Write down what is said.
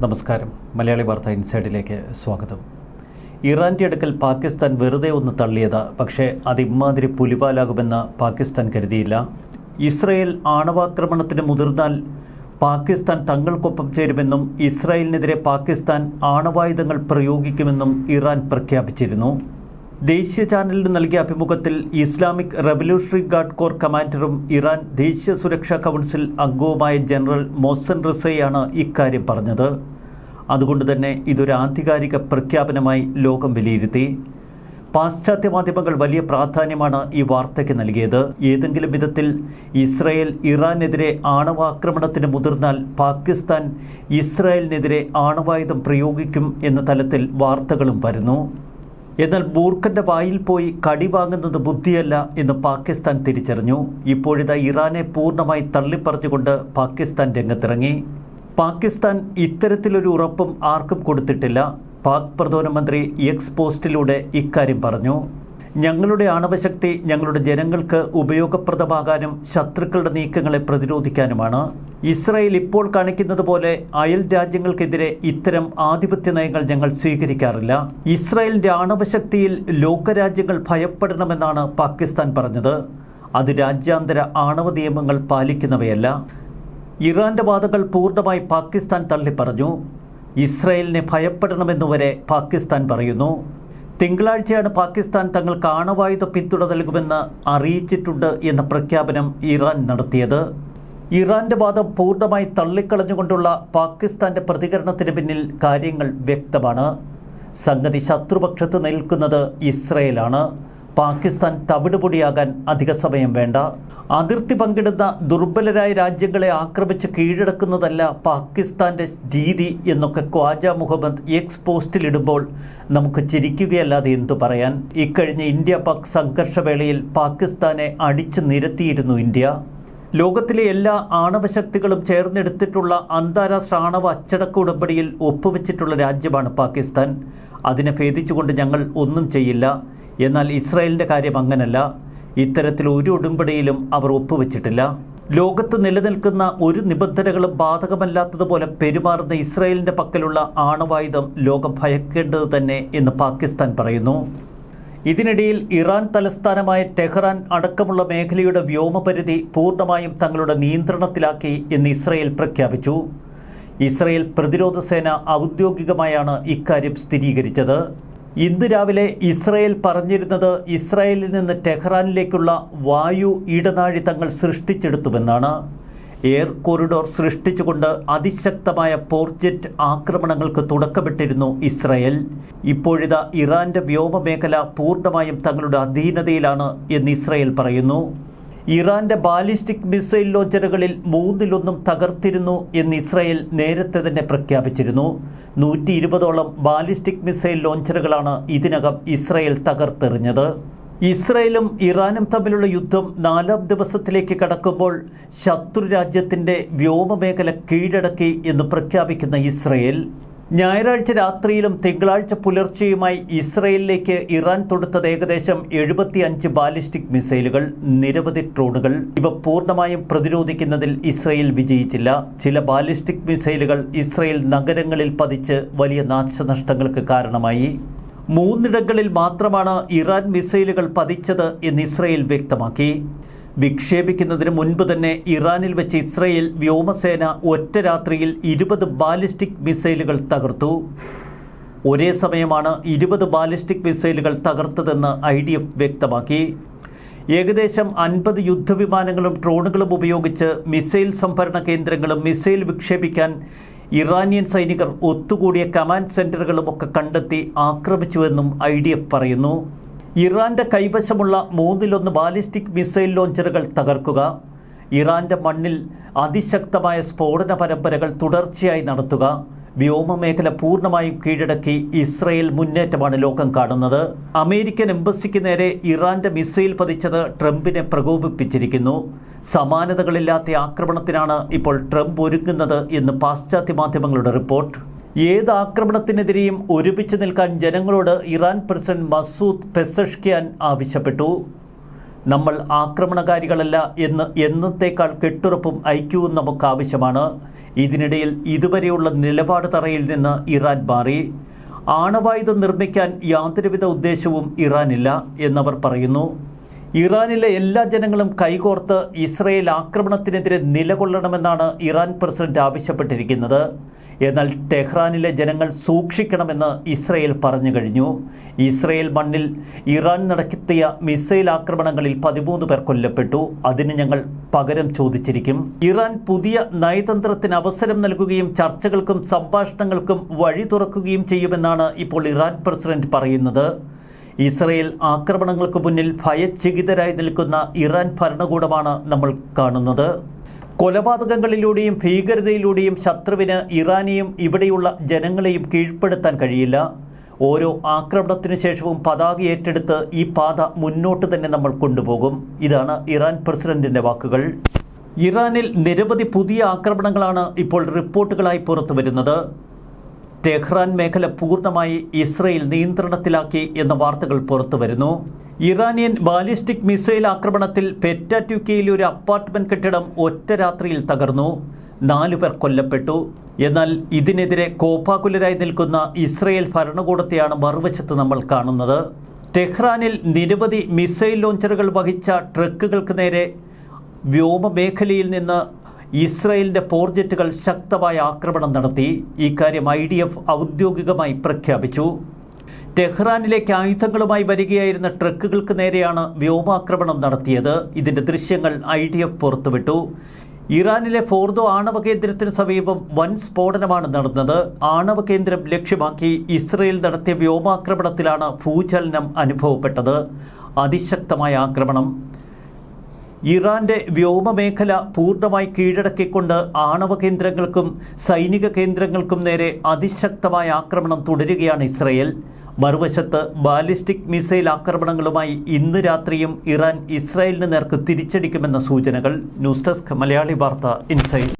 നമസ്കാരം. മലയാളി വാർത്ത ഇൻസൈഡിലേക്ക് സ്വാഗതം. ഇറാന്റെ അടുക്കൽ പാകിസ്ഥാൻ വെറുതെ ഒന്ന് തള്ളിയത്. പക്ഷേ അത് ഇമ്മാതിരി പുലിപാലാകുമെന്ന് പാകിസ്ഥാൻ കരുതിയില്ല. ഇസ്രയേൽ ആണവാക്രമണത്തിന് മുതിർന്നാൽ പാകിസ്ഥാൻ തങ്ങൾക്കൊപ്പം ചേരുമെന്നും ഇസ്രായേലിനെതിരെ പാകിസ്ഥാൻ ആണവായുധങ്ങൾ പ്രയോഗിക്കുമെന്നും ഇറാൻ പ്രഖ്യാപിച്ചിരുന്നു. ദേശീയ ചാനലിന് നൽകിയ അഭിമുഖത്തിൽ ഇസ്ലാമിക് റവല്യൂഷണറി ഗാർഡ് കോർ കമാൻഡറും ഇറാൻ ദേശീയ സുരക്ഷാ കൗൺസിൽ അംഗവുമായ ജനറൽ മോസൻ റിസയാണ് ഇക്കാര്യം പറഞ്ഞത്. അതുകൊണ്ട് തന്നെ ഇതൊരു ആധികാരിക പ്രഖ്യാപനമായി ലോകം വിലയിരുത്തി. പാശ്ചാത്യ മാധ്യമങ്ങൾ വലിയ പ്രാധാന്യമാണ് ഈ വാർത്തയ്ക്ക് നൽകിയത്. ഏതെങ്കിലും വിധത്തിൽ ഇസ്രായേൽ ഇറാനെതിരെ ആണവാക്രമണത്തിന് മുതിർന്നാൽ പാകിസ്ഥാൻ ഇസ്രായേലിനെതിരെ ആണവായുധം പ്രയോഗിക്കും എന്ന തലത്തിൽ വാർത്തകളും വരുന്നു. എന്നാൽ ബൂർഖന്റെ വായിൽ പോയി കടി വാങ്ങുന്നത് ബുദ്ധിയല്ല എന്ന് പാകിസ്ഥാൻ തിരിച്ചറിഞ്ഞു. ഇപ്പോഴിതാ ഇറാനെ പൂർണമായി തള്ളിപ്പറഞ്ഞുകൊണ്ട് പാകിസ്ഥാൻ രംഗത്തിറങ്ങി. പാകിസ്ഥാൻ ഇത്തരത്തിലൊരു ഉറപ്പും ആർക്കും കൊടുത്തിട്ടില്ല. പാക് പ്രധാനമന്ത്രി എക്സ് പോസ്റ്റിലൂടെ ഇക്കാര്യം പറഞ്ഞു. ഞങ്ങളുടെ ആണവശക്തി ഞങ്ങളുടെ ജനങ്ങൾക്ക് ഉപയോഗപ്രദമാകാനും ശത്രുക്കളുടെ നീക്കങ്ങളെ പ്രതിരോധിക്കാനുമാണ്. ഇസ്രായേൽ ഇപ്പോൾ കാണിക്കുന്നത് പോലെ അയൽ രാജ്യങ്ങൾക്കെതിരെ ഇത്തരം ആധിപത്യ നയങ്ങൾ ഞങ്ങൾ സ്വീകരിക്കാറില്ല. ഇസ്രായേലിന്റെ ആണവശക്തിയിൽ ലോകരാജ്യങ്ങൾ ഭയപ്പെടണമെന്നാണ് പാകിസ്ഥാൻ പറഞ്ഞത്. അത് രാജ്യാന്തര ആണവ നിയമങ്ങൾ പാലിക്കുന്നവയല്ല. ഇറാന്റെ വാദങ്ങൾ പൂർണമായി പാകിസ്ഥാൻ തള്ളിപ്പറഞ്ഞു. ഇസ്രായേലിനെ ഭയപ്പെടണമെന്നുവരെ പാകിസ്ഥാൻ പറയുന്നു. തിങ്കളാഴ്ചയാണ് പാകിസ്ഥാൻ തങ്ങൾക്ക് ആണവായുധ പിന്തുണ നൽകുമെന്ന് അറിയിച്ചിട്ടുണ്ട് എന്ന പ്രഖ്യാപനം ഇറാൻ നടത്തിയത്. ഇറാന്റെ വാദം പൂർണമായി തള്ളിക്കളഞ്ഞുകൊണ്ടുള്ള പാകിസ്ഥാന്റെ പ്രതികരണത്തിന് പിന്നിൽ കാര്യങ്ങൾ വ്യക്തമാണ്. സംഗതി ശത്രുപക്ഷത്ത് നിൽക്കുന്നത് ഇസ്രയേലാണ്. പാകിസ്ഥാൻ തവിടുപൊടിയാകാൻ അധിക സമയം വേണ്ട. അതിർത്തി പങ്കിടുന്ന ദുർബലരായ രാജ്യങ്ങളെ ആക്രമിച്ച് കീഴടക്കുന്നതല്ല പാകിസ്ഥാന്റെ രീതി എന്നൊക്കെ ഖ്വാജ മുഹമ്മദ് എക്സ് പോസ്റ്റിലിടുമ്പോൾ നമുക്ക് ചിരിക്കുകയല്ലാതെ എന്തു പറയാൻ? ഇക്കഴിഞ്ഞ ഇന്ത്യ പാക് സംഘർഷവേളയിൽ പാകിസ്ഥാനെ അടിച്ചു നിരത്തിയിരുന്നു ഇന്ത്യ. ലോകത്തിലെ എല്ലാ ആണവശക്തികളും ചേർന്നെടുത്തിട്ടുള്ള അന്താരാഷ്ട്ര ആണവ അച്ചടക്ക ഉടമ്പടിയിൽ ഒപ്പുവെച്ചിട്ടുള്ള രാജ്യമാണ് പാകിസ്ഥാൻ. അതിനെ ഭേദിച്ചുകൊണ്ട് ഞങ്ങൾ ഒന്നും ചെയ്യില്ല. എന്നാൽ ഇസ്രായേലിന്റെ കാര്യം അങ്ങനല്ല. ഇത്തരത്തിൽ ഒരു ഉടമ്പടിയിലും അവർ ഒപ്പുവെച്ചിട്ടില്ല. ലോകത്ത് നിലനിൽക്കുന്ന ഒരു നിബന്ധനകളും ബാധകമല്ലാത്തതുപോലെ പെരുമാറുന്ന ഇസ്രായേലിന്റെ പക്കലുള്ള ആണവായുധം ലോകം ഭയക്കേണ്ടത് തന്നെ എന്ന് പാകിസ്ഥാൻ പറയുന്നു. ഇതിനിടയിൽ ഇറാൻ തലസ്ഥാനമായ ടെഹ്റാൻ അടക്കമുള്ള മേഖലയുടെ വ്യോമപരിധി പൂർണമായും തങ്ങളുടെ നിയന്ത്രണത്തിലാക്കി എന്ന് ഇസ്രായേൽ പ്രഖ്യാപിച്ചു. ഇസ്രായേൽ പ്രതിരോധ സേന ഔദ്യോഗികമായാണ് ഇക്കാര്യം സ്ഥിരീകരിച്ചത്. ഇന്ന് രാവിലെ ഇസ്രയേൽ പറഞ്ഞിരുന്നത് ഇസ്രയേലിൽ നിന്ന് ടെഹ്റാനിലേക്കുള്ള വായു ഇടനാഴി തങ്ങൾ സൃഷ്ടിച്ചെടുത്തുവെന്നാണ്. എയർ കോറിഡോർ സൃഷ്ടിച്ചുകൊണ്ട് അതിശക്തമായ പോർജെറ്റ് ആക്രമണങ്ങൾക്ക് തുടക്കമിട്ടിരുന്നു ഇസ്രയേൽ. ഇപ്പോഴിതാ ഇറാന്റെ വ്യോമമേഖല പൂർണമായും തങ്ങളുടെ അധീനതയിലാണ് എന്ന് ഇസ്രയേൽ പറയുന്നു. ഇറാന്റെ ബാലിസ്റ്റിക് മിസൈൽ ലോഞ്ചറുകളിൽ മൂന്നിലൊന്നും തകർത്തിരുന്നു എന്ന് ഇസ്രായേൽ നേരത്തെ തന്നെ പ്രഖ്യാപിച്ചിരുന്നു. നൂറ്റി ഇരുപതോളം ബാലിസ്റ്റിക് മിസൈൽ ലോഞ്ചറുകളാണ് ഇതിനകം ഇസ്രായേൽ തകർത്തെറിഞ്ഞത്. ഇസ്രായേലും ഇറാനും തമ്മിലുള്ള യുദ്ധം നാലാം ദിവസത്തിലേക്ക് കടക്കുമ്പോൾ ശത്രു രാജ്യത്തിന്റെ വ്യോമമേഖല കീഴടക്കി എന്ന് പ്രഖ്യാപിക്കുന്ന ഇസ്രായേൽ ഞായറാഴ്ച രാത്രിയിലും തിങ്കളാഴ്ച പുലർച്ചെയുമായി ഇസ്രയേലിലേക്ക് ഇറാൻ തൊടുത്തത് ഏകദേശം എഴുപത്തി അഞ്ച് ബാലിസ്റ്റിക് മിസൈലുകൾ നിരവധി ട്രോണുകൾ ഇവ പൂർണമായും പ്രതിരോധിക്കുന്നതിൽ ഇസ്രയേൽ വിജയിച്ചില്ല. ചില ബാലിസ്റ്റിക് മിസൈലുകൾ ഇസ്രയേൽ നഗരങ്ങളിൽ പതിച്ച് വലിയ നാശനഷ്ടങ്ങൾക്ക് കാരണമായി. മൂന്നിടങ്ങളിൽ മാത്രമാണ് ഇറാൻ മിസൈലുകൾ പതിച്ചത് എന്ന് ഇസ്രയേൽ വ്യക്തമാക്കി. വിക്ഷേപിക്കുന്നതിന് മുൻപ് തന്നെ ഇറാനിൽ വെച്ച് ഇസ്രയേൽ വ്യോമസേന ഒറ്റ രാത്രിയിൽ ഇരുപത് ബാലിസ്റ്റിക് മിസൈലുകൾ തകർത്തു. ഒരേ സമയമാണ് ഇരുപത് ബാലിസ്റ്റിക് മിസൈലുകൾ തകർത്തതെന്ന് ഐ ഡി എഫ് വ്യക്തമാക്കി. ഏകദേശം അൻപത് യുദ്ധവിമാനങ്ങളും ഡ്രോണുകളും ഉപയോഗിച്ച് മിസൈൽ സംഭരണ കേന്ദ്രങ്ങളും മിസൈൽ വിക്ഷേപിക്കാൻ ഇറാനിയൻ സൈനികർ ഒത്തുകൂടിയ കമാൻഡ് സെന്ററുകളുമൊക്കെ കണ്ടെത്തി ആക്രമിച്ചുവെന്നും ഐ ഡി എഫ് പറയുന്നു. ഇറാന്റെ കൈവശമുള്ള മൂന്നിലൊന്ന് ബാലിസ്റ്റിക് മിസൈൽ ലോഞ്ചറുകൾ തകർക്കുക ഇറാന്റെ മണ്ണിൽ അതിശക്തമായ സ്ഫോടന പരമ്പരകൾ തുടർച്ചയായി നടത്തുക വ്യോമമേഖല പൂർണമായും കീഴടക്കി ഇസ്രയേൽ മുന്നേറ്റമാണ് ലോകം കാണുന്നത്. അമേരിക്കൻ എംബസിക്ക് നേരെ ഇറാന്റെ മിസൈൽ പതിച്ചത് ട്രംപിനെ പ്രകോപിപ്പിച്ചിരിക്കുന്നു. സമാനതകളില്ലാത്ത ആക്രമണത്തിനാണ് ഇപ്പോൾ ട്രംപ് ഒരുങ്ങുന്നത് എന്ന് പാശ്ചാത്യ മാധ്യമങ്ങളുടെ റിപ്പോർട്ട്. ഏത് ആക്രമണത്തിനെതിരെയും ഒരുമിച്ച് നിൽക്കാൻ ജനങ്ങളോട് ഇറാൻ പ്രസിഡന്റ് മസൂദ് പെസഷ്കിയാൻ ആവശ്യപ്പെട്ടു. നമ്മൾ ആക്രമണകാരികളല്ല എന്ന് എന്നത്തേക്കാൾ കെട്ടുറപ്പും ഐക്യവും നമുക്ക് ആവശ്യമാണ് ഇതിനിടയിൽ ഇതുവരെയുള്ള നിലപാട് തറയിൽ നിന്ന് ഇറാൻ മാറി. ആണവായുധം നിർമ്മിക്കാൻ യാതൊരുവിധ ഉദ്ദേശവും ഇറാനില്ല എന്നവർ പറയുന്നു. ഇറാനിലെ എല്ലാ ജനങ്ങളും കൈകോർത്ത് ഇസ്രയേൽ ആക്രമണത്തിനെതിരെ നിലകൊള്ളണമെന്നാണ് ഇറാൻ പ്രസിഡന്റ് ആവശ്യപ്പെട്ടിരിക്കുന്നത്. എന്നാൽ ടെഹ്റാനിലെ ജനങ്ങൾ സൂക്ഷിക്കണമെന്ന് ഇസ്രയേൽ പറഞ്ഞു കഴിഞ്ഞു. ഇസ്രയേൽ മണ്ണിൽ ഇറാൻ നടത്തിയ മിസൈൽ ആക്രമണങ്ങളിൽ പതിമൂന്ന് പേർ കൊല്ലപ്പെട്ടു. അതിന് ഞങ്ങൾ പകരം ചോദിച്ചിരിക്കും. ഇറാൻ പുതിയ നയതന്ത്രത്തിന് അവസരം നൽകുകയും ചർച്ചകൾക്കും സംഭാഷണങ്ങൾക്കും വഴി തുറക്കുകയും ചെയ്യുമെന്നാണ് ഇപ്പോൾ ഇറാൻ പ്രസിഡന്റ് പറയുന്നത്. ഇസ്രയേൽ ആക്രമണങ്ങൾക്ക് മുന്നിൽ ഭയചകിതരായി നിൽക്കുന്ന ഇറാൻ ഭരണകൂടമാണ് നമ്മൾ കാണുന്നത്. കൊലപാതകങ്ങളിലൂടെയും ഭീകരതയിലൂടെയും ശത്രുവിന് ഇറാനെയും ഇവിടെയുള്ള ജനങ്ങളെയും കീഴ്പ്പെടുത്താൻ കഴിയില്ല. ഓരോ ആക്രമണത്തിനു ശേഷവും പതാക ഏറ്റെടുത്ത് ഈ പാത മുന്നോട്ട് തന്നെ നമ്മൾ കൊണ്ടുപോകും. ഇതാണ് ഇറാൻ പ്രസിഡന്റിന്റെ വാക്കുകൾ. ഇറാനിൽ നിരവധി പുതിയ ആക്രമണങ്ങളാണ് ഇപ്പോൾ റിപ്പോർട്ടുകളായി പുറത്തു വരുന്നത്. ടെഹ്റാൻ മേഖല പൂർണമായി ഇസ്രയേൽ നിയന്ത്രണത്തിലാക്കി എന്ന വാർത്തകൾ പുറത്തു വരുന്നു. ഇറാനിയൻ ബാലിസ്റ്റിക് മിസൈൽ ആക്രമണത്തിൽ പെറ്റാറ്റ്യൂക്കയിലെ ഒരു അപ്പാർട്ട്മെന്റ് കെട്ടിടം ഒറ്റ രാത്രിയിൽ തകർന്നു. നാലു പേർ കൊല്ലപ്പെട്ടു. എന്നാൽ ഇതിനെതിരെ കോപ്പാകുലരായി നിൽക്കുന്ന ഇസ്രയേൽ ഭരണകൂടത്തെയാണ് മറുവശത്ത് നമ്മൾ കാണുന്നത്. ടെഹ്റാനിൽ നിരവധി മിസൈൽ ലോഞ്ചറുകൾ വഹിച്ച ട്രക്കുകൾക്ക് നേരെ വ്യോമമേഖലയിൽ നിന്ന് ഇസ്രയേലിന്റെ പോർജറ്റുകൾ ശക്തമായ ആക്രമണം നടത്തി. ഇക്കാര്യം ഐ ഔദ്യോഗികമായി പ്രഖ്യാപിച്ചു. ടെഹ്റാനിലേക്ക് ആയുധങ്ങളുമായി വരികയായിരുന്ന ട്രക്കുകൾക്ക് നേരെയാണ് വ്യോമാക്രമണം നടത്തിയത്. ഇതിന്റെ ദൃശ്യങ്ങൾ ഐ ഡി എഫ് പുറത്തുവിട്ടു. ഇറാനിലെ ഫോർദോ ആണവ കേന്ദ്രത്തിന് സമീപം വൻ സ്ഫോടനമാണ് നടന്നത്. ആണവ കേന്ദ്രം ലക്ഷ്യമാക്കി ഇസ്രയേൽ നടത്തിയ വ്യോമാക്രമണത്തിലാണ് ഭൂചലനം അനുഭവപ്പെട്ടത്. അതിശക്തമായ ആക്രമണം. ഇറാന്റെ വ്യോമമേഖല പൂർണമായി കീഴടക്കിക്കൊണ്ട് ആണവ കേന്ദ്രങ്ങൾക്കും സൈനിക കേന്ദ്രങ്ങൾക്കും നേരെ അതിശക്തമായ ആക്രമണം തുടരുകയാണ് ഇസ്രയേൽ. മറുവശത്ത് ബാലിസ്റ്റിക് മിസൈൽ ആക്രമണങ്ങളുമായി ഇന്ന് രാത്രിയും ഇറാൻ ഇസ്രായേലിന് നേർക്ക് തിരിച്ചടിക്കുമെന്ന സൂചനകൾ ന്യൂസ് ഡെസ്ക് മലയാളി വാർത്ത ഇൻസൈറ്റ്.